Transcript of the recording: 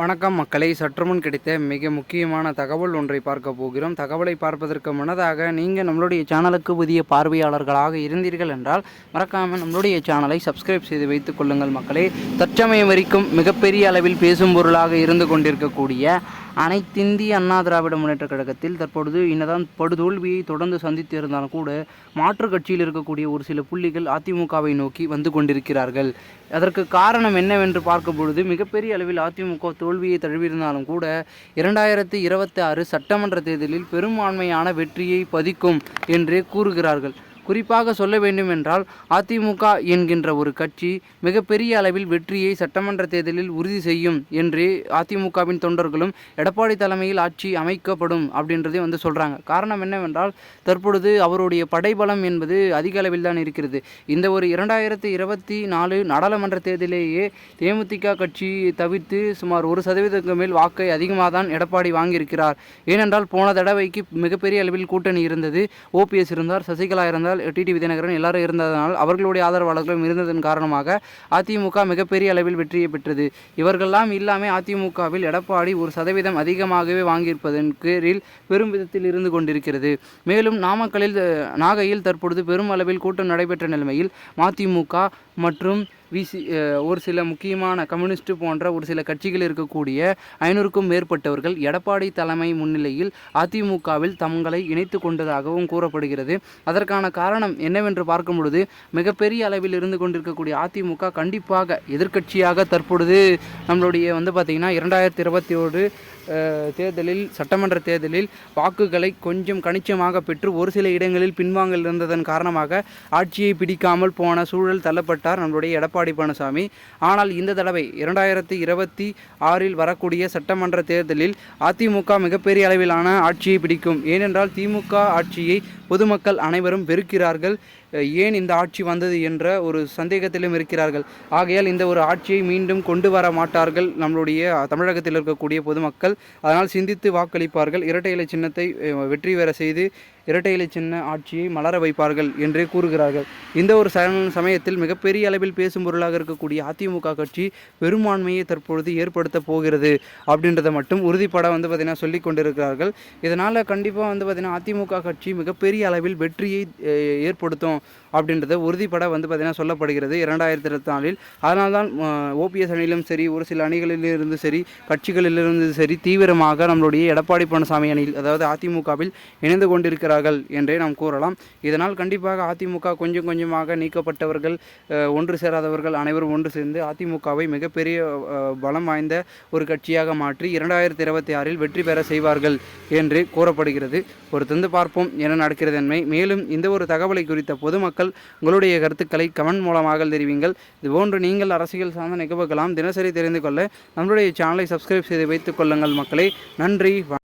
வணக்கம் மக்களை. சற்றுமுன் கிடைத்த மிக முக்கியமான தகவல் ஒன்றை பார்க்க போகிறோம். தகவலை பார்ப்பதற்கு முன்னதாக நீங்கள் நம்மளுடைய சேனலுக்கு புதிய பார்வையாளர்களாக இருந்தீர்கள் என்றால் மறக்காமல் நம்மளுடைய சேனலை சப்ஸ்கிரைப் செய்து வைத்துக் கொள்ளுங்கள் மக்களே. தற்சமயம் வரைக்கும் மிகப்பெரிய அளவில் பேசும் பொருளாக இருந்து கொண்டிருக்கக்கூடிய அனைத்திந்திய அண்ணா திராவிட முன்னேற்ற கழகத்தில் தற்பொழுது இன்னதான் படுதோல்வியை தொடர்ந்து சந்தித்து இருந்தாலும் கூட மாற்றுக் கட்சியில் இருக்கக்கூடிய ஒரு சில புள்ளிகள் அதிமுகவை நோக்கி வந்து கொண்டிருக்கிறார்கள். அதற்கு காரணம் என்னவென்று பார்க்கும் பொழுது மிகப்பெரிய அளவில் அதிமுக தோல்வியை தழுவியிருந்தாலும் கூட இரண்டாயிரத்தி இருபத்தி ஆறு சட்டமன்ற தேர்தலில் பெரும்பான்மையான வெற்றியை பதிக்கும் என்று கூறுகிறார்கள். குறிப்பாக சொல்ல வேண்டுமென்றால் அதிமுக என்கின்ற ஒரு கட்சி மிகப்பெரிய அளவில் வெற்றியை சட்டமன்ற தேர்தலில் உறுதி செய்யும் என்று அதிமுகவின் தொண்டர்களும் எடப்பாடி தலைமையில் ஆட்சி அமைக்கப்படும் அப்படின்றதே வந்து சொல்கிறாங்க காரணம் என்னவென்றால் தற்பொழுது அவருடைய படைபலம் என்பது அதிக அளவில் தான் இருக்கிறது. இந்த ஒரு இரண்டாயிரத்தி இருபத்தி நாலு நாடாளுமன்ற தேர்தலிலேயே தேமுதிக கட்சி தவிர்த்து சுமார் ஒரு சதவீதத்துக்கு மேல் வாக்கை அதிகமாக தான் எடப்பாடி வாங்கியிருக்கிறார். ஏனென்றால் போன தடவைக்கு மிகப்பெரிய அளவில் கூட்டணி இருந்தது. ஓபிஎஸ் இருந்தார் சசிகலா இருந்தால் டிடி விஜயநகரன் எல்லாரும் இருந்ததனால் அவர்களுடைய ஆதரவாளர்களும் இருந்ததன் காரணமாக அதிமுக மிகப்பெரிய அளவில் வெற்றியை பெற்றது. இவர்களெல்லாம் இல்லாமல் அதிமுகவில் எடப்பாடி ஒரு சதவீதம் அதிகமாகவே வாங்கியிருப்பதன் பேரில் பெரும் விதத்தில் இருந்து கொண்டிருக்கிறது. மேலும் நாமக்கலில் நாகையில் தற்பொழுது பெரும் அளவில் கூட்டம் நடைபெற்ற நிலைமையில் மதிமுக மற்றும் விசி ஒரு சில முக்கியமான கம்யூனிஸ்ட் போன்ற ஒரு சில கட்சிகள் இருக்கக்கூடிய ஐநூறுக்கும் மேற்பட்டவர்கள் எடப்பாடி தலைமை முன்னிலையில் அதிமுகவில் தங்களை இணைத்து கொண்டதாகவும் கூறப்படுகிறது. அதற்கான காரணம் என்னவென்று பார்க்கும் பொழுது மிகப்பெரிய அளவில் இருந்து கொண்டிருக்கக்கூடிய அதிமுக கண்டிப்பாக எதிர்க்கட்சியாக தற்பொழுது நம்மளுடைய வந்து பார்த்திங்கன்னா இரண்டாயிரத்தி இருபத்தி ஓரு தேர்தலில் சட்டமன்ற தேர்தலில் வாக்குகளை கொஞ்சம் கணிச்சமாக பெற்று ஒரு சில இடங்களில் பின்வாங்கல் இருந்ததன் காரணமாக ஆட்சியை பிடிக்காமல் போன சூழல் தள்ளப்பட்டார் நம்மளுடைய எடப்பாடி பழனிசாமி. ஆனால் இந்த தடவை இரண்டாயிரத்தி இருபத்தி ஆறில் வரக்கூடிய சட்டமன்ற தேர்தலில் அதிமுக மிகப்பெரிய அளவிலான ஆட்சியை பிடிக்கும். ஏனென்றால் திமுக ஆட்சியை பொதுமக்கள் அனைவரும் வெறுக்கிறார்கள். ஏன் இந்த ஆட்சி வந்தது என்ற ஒரு சந்தேகத்திலும் இருக்கிறார்கள். ஆகையால் இந்த ஒரு ஆட்சியை மீண்டும் கொண்டு வர மாட்டார்கள் நம்மளுடைய தமிழகத்தில் இருக்கக்கூடிய பொதுமக்கள். அதனால் சிந்தித்து வாக்களிப்பார்கள். இரட்டை இலை சின்னத்தை வெற்றி பெற செய்து இரட்டை இலை சின்ன ஆட்சியை மலர வைப்பார்கள் என்றே கூறுகிறார்கள். இந்த ஒரு சம- சமயத்தில் மிகப்பெரிய அளவில் பேசும் பொருளாக இருக்கக்கூடிய அதிமுக கட்சி பெரும்பான்மையை தற்பொழுது ஏற்படுத்த போகிறது அப்படின்றத மட்டும் உறுதிப்பட வந்து பார்த்திங்கன்னா சொல்லி கொண்டிருக்கிறார்கள். இதனால் கண்டிப்பாக வந்து பார்த்திங்கன்னா அதிமுக கட்சி மிகப்பெரிய அளவில் வெற்றியை ஏற்படுத்தும். அப்படின்றத உறுதிப்பட வந்து பார்த்திங்கன்னா சொல்லப்படுகிறது இரண்டாயிரத்தி இருபத்தி நாலில். அதனால்தான் ஓபிஎஸ் அணியிலும் சரி ஒரு சில அணிகளிலிருந்து சரி கட்சிகளிலிருந்து சரி தீவிரமாக நம்மளுடைய எடப்பாடி பழனிசாமி அணியில் அதாவது அதிமுகவில் இணைந்து கொண்டிருக்கிறார்கள் என்றே நாம் கூறலாம். இதனால் கண்டிப்பாக அதிமுக கொஞ்சம் கொஞ்சமாக நீக்கப்பட்டவர்கள் ஒன்று சேராதவர்கள் அனைவரும் ஒன்று சேர்ந்து அதிமுகவை மிகப்பெரிய பலம் வாய்ந்த ஒரு கட்சியாக மாற்றி இரண்டாயிரத்தி இருபத்தி ஆறில் வெற்றி பெற செய்வார்கள் என்று கூறப்படுகிறது. ஒரு தந்து பார்ப்போம் என நடக்கிறது மேலும் இந்த ஒரு தகவலை குறித்த பொதுமக்கள் உங்களுடைய கருத்துக்களை கமெண்ட் மூலமாக தெரிவிங்கள். இதுபோன்று நீங்கள் அரசியல் சார்ந்த நிகழ்வுகளாம் தினசரி தெரிந்து கொள்ள நம்மளுடைய சேனலை சப்ஸ்கிரைப் செய்து வைத்துக் கொள்ளுங்கள் மக்களை. நன்றி